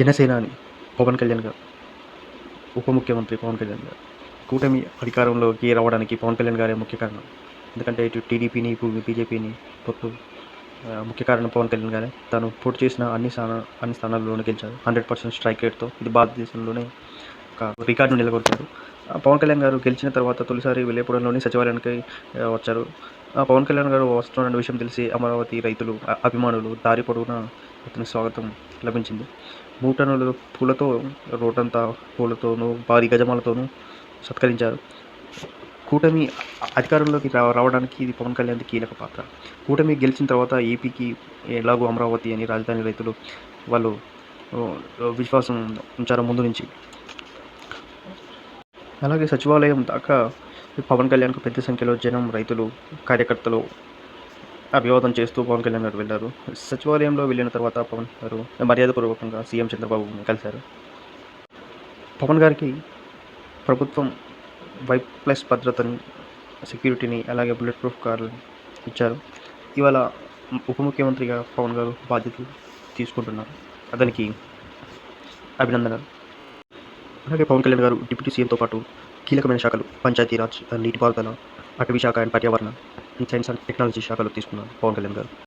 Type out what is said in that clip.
జనసేనాని పవన్ కళ్యాణ్ గారు ఉప ముఖ్యమంత్రి పవన్ కళ్యాణ్ గారు. కూటమి అధికారంలోకి రావడానికి పవన్ కళ్యాణ్ గారే ముఖ్య కారణం. ఎందుకంటే ఇటు టీడీపీని ఇప్పుడు బీజేపీని పొత్తు ముఖ్య కారణం పవన్ కళ్యాణ్ గారే. తను పోటీ చేసిన అన్ని స్థాన అన్ని స్థానాల్లోనూ గెలిచారు హండ్రెడ్ పర్సెంట్ స్ట్రైక్ రేట్తో ఇది భారతదేశంలోనే ఒక రికార్డును నెలకొల్పారు ఆ, పవన్ కళ్యాణ్ గారు గెలిచిన తర్వాత తొలిసారి విలేపురంలోని సచివాలయానికి వచ్చారు. ఆ, పవన్ కళ్యాణ్ గారు వస్తున్న విషయం తెలిసి అమరావతి రైతులు అభిమానులు దారి పొడవునా అతని స్వాగతం లభించింది. మూడు పూలతో రోడ్డంతా పూలతోనూ భారీ గజమాలతోనూ సత్కరించారు. కూటమి అధికారంలోకి రా రావడానికి ఇది పవన్ కళ్యాణ్ది కీలక పాత్ర. కూటమి గెలిచిన తర్వాత ఏపీకి ఎలాగో అమరావతి అని రాజధాని రైతులు వాళ్ళు విశ్వాసం ఉంచారు ముందు నుంచి. అలాగే సచివాలయం దాకా పవన్ కళ్యాణ్కు పెద్ద సంఖ్యలో జనం రైతులు కార్యకర్తలు అభివాదం చేస్తూ పవన్ కళ్యాణ్ గారు వెళ్ళారు. సచివాలయంలో వెళ్ళిన తర్వాత పవన్ గారు మర్యాదపూర్వకంగా సీఎం చంద్రబాబు కలిశారు. పవన్ గారికి ప్రభుత్వం వై ప్లస్ భద్రతని సెక్యూరిటీని అలాగే బుల్లెట్ ప్రూఫ్ కార్లు ఇచ్చారు. ఇవాళ ఉప ముఖ్యమంత్రిగా పవన్ గారు బాధ్యతలు తీసుకుంటున్నారు. అతనికి అభినందనలు. అలాగే పవన్ కళ్యాణ్ గారు డిప్యూటీ సీఎంతో పాటు కీలకమైన శాఖలు పంచాయతీరాజ్ నీటిపారుదల అటవీ శాఖ అండ్ పర్యావరణ సైన్స్ అండ్ టెక్నాలజీ శాఖలో తీసుకున్నారు పవన్ కళ్యాణ్ గారు.